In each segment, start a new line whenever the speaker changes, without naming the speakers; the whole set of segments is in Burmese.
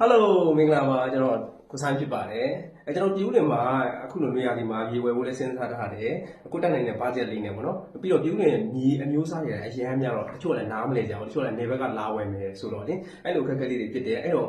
ဟယ်လိုမင်္ဂလာပါကျွန်တော် ကိုဆိုင်ဖြစ်ပါတယ်အဲကျွန်တော်ပြည်ဦးလင်မှာအခုလိုနေရာဒီမှာရေဝယ်ဖို့လဲစဉ်းစားထားတယ်အခုတက်နိုင်တဲ့ဘာဂျက်လေးနဲ့ပေါ့နော်ပြီးတော့ပြည်ဦးလင်မြေအမျိုးအစားတွေအရင်များတော့တချို့လည်းနားမလဲကြဘူးတချို့လည်းနေဘက်ကလာဝယ်မယ်ဆိုတော့လေအဲ့လိုခက်ခဲလေးတွေဖြစ်တယ်အဲ့တော့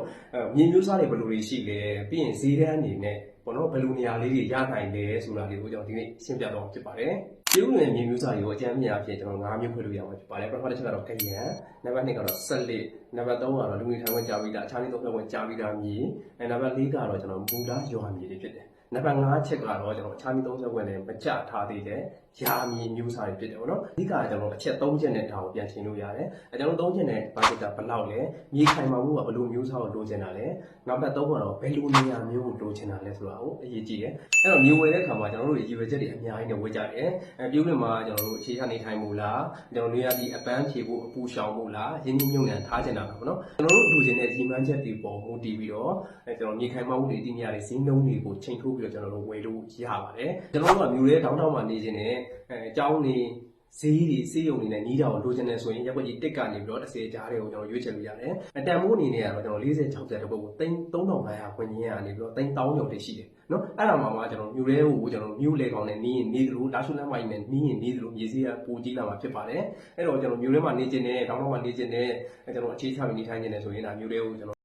မြေမျိုးစားတွေဘယ်လိုတွေရှိလဲပြီးရင်ဈေးတန်းအနေနဲ့ပေါ့နော်ဘယ်လိုနေရာလေးတွေရနိုင်လဲဆိုတာလေးကိုကျွန်တော်ဒီနေ့ရှင်းပြတော့ဖြစ်ပါတယ်ပြည်ဦးလင်မြေမျိုးစားတွေကိုအကြမ်းမြင်အဖြစ်ကျွန်တော်၅မျိုးခွဲလို့ရမှာဖြစ်ပါတယ်ပထမတစ်ချက်ကတော့ကရန်နံပါတ်2ကတော့ဆက်လက်နံပါတ်3ကတော့လူငယ်ထိုင်ခွင့်ကြာပြီးသားအခြားလေးသုံးခွင့်ကြာပြီးသားမြေအဲနံပါတ်4ကတော့ကျွန်တော်မူလားရွာမြေတွေဖြစ်တယ် နံပါတ်5ချက်ကတော့ကျွန်တော်အခြားပြီးသုံးခွင့်နဲ့မကြထားသေးတဲ့ယာမြေမျိုးစားတွေဖြစ်တယ်ပေါ့နော်အဓိကကျွန်တော်အချက်3ချက်နဲ့ဒါကိုပြန်ချိန်လို့ရတယ်အဲကျွန်တော်3ချက်နဲ့ဘာဖြစ်တာဘယ်လောက်လဲမြေခိုင်မာမှုကဘယ်လိုမျိုးစားကိုလိုချင်တာလဲနောက်ပတ်3ကတော့ဘယ်လိုနေရာမျိုးကိုလိုချင်တာလဲဆိုတာကိုအရေးကြီးတယ်အဲ့တော့မြေဝယ်တဲ့အခါမှာကျွန်တော်တို့ရည်ရွယ်ချက်တွေအများကြီးနဲ့ဝယ်ကြတယ်အဲပြုံးနေမှာကျွန်တော်တို့အခြေခံနေထိုင်မှုလားကျွန်တော်နေရာဒီအပန်းဖြေဖို့အပူရှောင်မှုလားရင်းနှီးမြှုပ်နှံထားချင်တာလားပေါ့နော်ကျွန်တော်တို့လိုချင်တဲ့ရည်မှန်းချက်တွေပေါ်မူတည်ပြီးတော့အဲကျွန်တော်မြေခိုင်မာမှုတွေဒီနေရာတွေဈေးနှုန်းတွေကိုချိန်ထိုးပြီးတော့ကျွန်တော်တို့ဝယ်လို့ရပါတယ်ကျွန်တော်တို့ကမြို့ရဲတောင်းတောင်းမှာနေခြင်းနဲ့အဲအကြောင်းနေဈေးတွေစေးရုံတွေနဲ့နီးတာကိုလိုချင်တယ်ဆိုရင်ရပ်ကွက်ကြီးတစ်ကနေပြီးတော့30ကြားတွေကိုကျွန်တော်ရွေးချယ်လို့ရတယ်။အတန်မိုးအနေနဲ့ကတော့ကျွန်တော်40 60တပုတ်ကို3500ခွင့်ရင်းကနေပြီးတော့3000ကျော်တိရှိတယ်နော်။အဲ့ဒါမှမှကျွန်တော်မြို့ရဲကိုကျွန်တော်မြို့လေကောင်နဲ့နီးရင်နီးသလိုလာရှုလမ်းမိုင်းနဲ့နီးရင်နီးသလိုမြေစည်းကပိုကြီးလာမှာဖြစ်ပါတယ်။အဲ့တော့ကျွန်တော်မြို့ထဲမှာနေခြင်းနဲ့တောင်းတောင်းမှာနေခြင်းနဲ့ကျွန်တော်အခြေချပြီးနေထိုင်ခြင်းနဲ့ဆိုရင်ဒါမြို့ရဲကိုကျွန်တော်